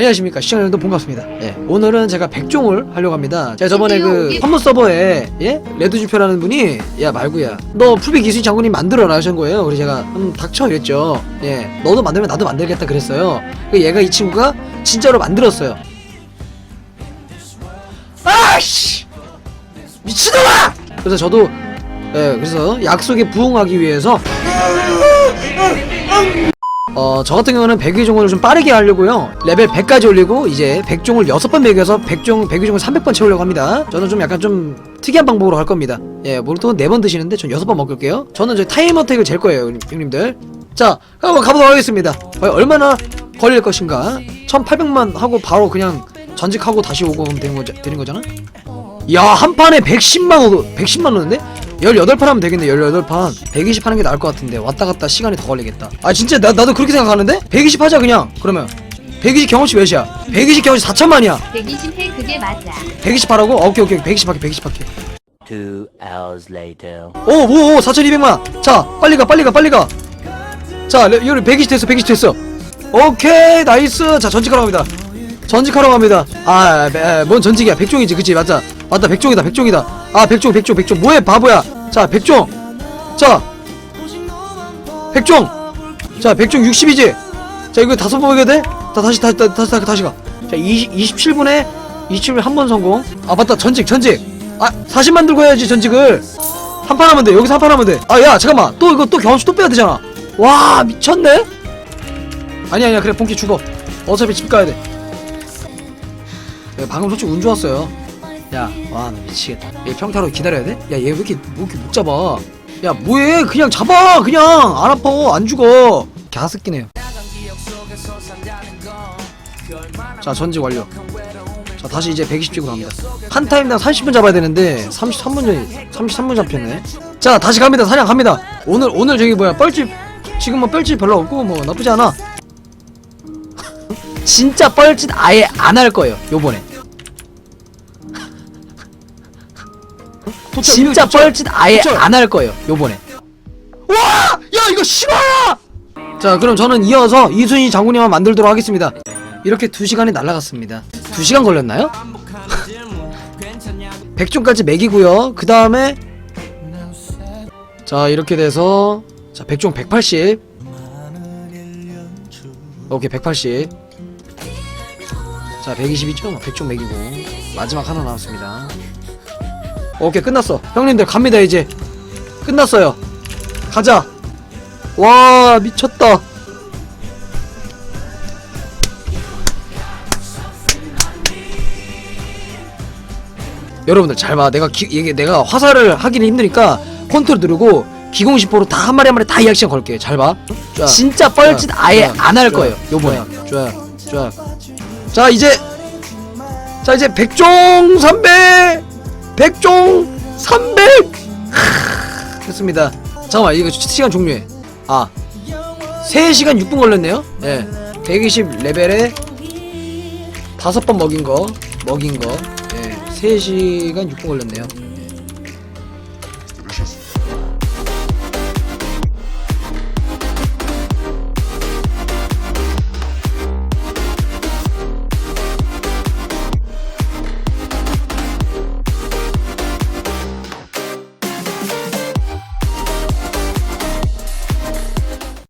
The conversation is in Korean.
안녕하십니까. 시청자 여러분 반갑습니다. 예, 오늘은 제가 백종을 하려고 합니다. 제가 저번에 그 한문 서버에 예? 레드주표라는 분이 야 말구야. 너 풀비 기술 장군님 만들어라 하신 거예요. 그래서 제가 음 닥쳐 이랬죠. 예 너도 만들면 나도 만들겠다 그랬어요. 그 얘가 이 친구가 진짜로 만들었어요. 아씨! 미친놈아! 그래서 저도 예 그래서 약속에 부응하기 위해서 어, 저 같은 경우는 백위종을 좀 빠르게 하려고요. 레벨 100까지 올리고, 이제 백종을 6번 매겨서 백종, 백위종을 300번 채우려고 합니다. 저는 좀 약간 좀 특이한 방법으로 할 겁니다. 예, 보통 4번 드시는데 전 6번 먹을게요. 저는 저 타이머 택을 잴 거예요, 형님- 형님들. 자, 한번 가보도록 하겠습니다. 과연 얼마나 걸릴 것인가? 1800만 하고 바로 그냥 전직하고 다시 오고 되는, 거죠, 되는 거잖아? 야, 한 판에 110만 원, 110만 원인데? 18판 하면 되겠네, 18판. 120 하는 게 나을 것 같은데, 왔다 갔다 시간이 더 걸리겠다. 아, 진짜, 나, 나도 그렇게 생각하는데? 120 하자, 그냥. 그러면. 120 경험치 몇이야? 120 경험치 4천만이야. 120회 그게 맞아. 120 하라고? 아, 오케이, 오케이. 120 할게, 120 할게. Two hours later. 오, 오, 오, 4,200만. 자, 빨리 가, 빨리 가, 빨리 가. 자, 레- 여기 120 됐어, 120 됐어. 오케이, 나이스. 자, 전직하러 갑니다. 전직하러 갑니다. 아, 에, 뭔 전직이야? 백종이지, 그치? 맞자. 맞다, 백종이다, 백종이다. 아, 백종, 백종, 백종. 뭐해, 바보야. 자, 백종. 자, 백종. 자, 백종 60이지. 자, 이거 다섯 번 먹여야 돼? 자, 다시, 다시, 다시, 다시, 다시 가. 자, 20, 27분에 27분에 한번 성공. 아, 맞다, 전직, 전직. 아, 40만 들고 해야지, 전직을. 한 판 하면 돼. 여기서 한 판 하면 돼. 아, 야, 잠깐만. 또 이거 또 경험치 또 빼야 되잖아. 와, 미쳤네? 아니, 아니야. 그래, 본캐 죽어. 어차피 집 가야 돼. 야, 방금 솔직히 운 좋았어요. 야, 와, 나 미치겠다. 얘 평타로 기다려야 돼? 야, 얘 왜 이렇게, 뭐 이렇게 못 잡아? 야, 뭐해? 그냥 잡아! 그냥! 안 아파! 안 죽어! 갸스끼네요. 자, 전직 완료. 자, 다시 이제 120찍으로 갑니다. 한 타임당 30분 잡아야 되는데, 33분 전에, 33분 잡혔네. 자, 다시 갑니다. 사냥 갑니다. 오늘, 오늘 저기 뭐야, 뻘집, 지금 뭐 뻘집 별로 없고, 뭐, 나쁘지 않아. 진짜 뻘짓 아예 안 할 거예요, 요번에. 진짜 뻘짓 아예 안할 거예요, 요번에. 와! 야, 이거 실화야! 자, 그럼 저는 이어서 이순희 장군님만 만들도록 하겠습니다. 이렇게 2시간이 날라갔습니다. 2시간 걸렸나요? 백종까지 매기고요. 그 다음에 자, 이렇게 돼서 자, 백종 180 오케이, 180 자, 120이죠? 백종 매기고 마지막 하나 남았습니다. 오케이 끝났어 형님들 갑니다 이제 끝났어요 가자 와 미쳤다 여러분들 잘 봐. 내가 기, 이게 내가 화살을 하기는 힘드니까 컨트롤 누르고 기공식포로 다 한 마리 한 마리 다 이악션 걸게. 잘 봐. 진짜 뻘짓 쫙, 아예 안 할 거예요. 요번에. 쫙, 쫙. 자 이제 자 이제 백종 선배 100종 300 했습니다. 잠깐만 이거 시간 종료해 아 3시간 6분 걸렸네요 예. 120 레벨에 5번 먹인 거 먹인 거 예. 3시간 6분 걸렸네요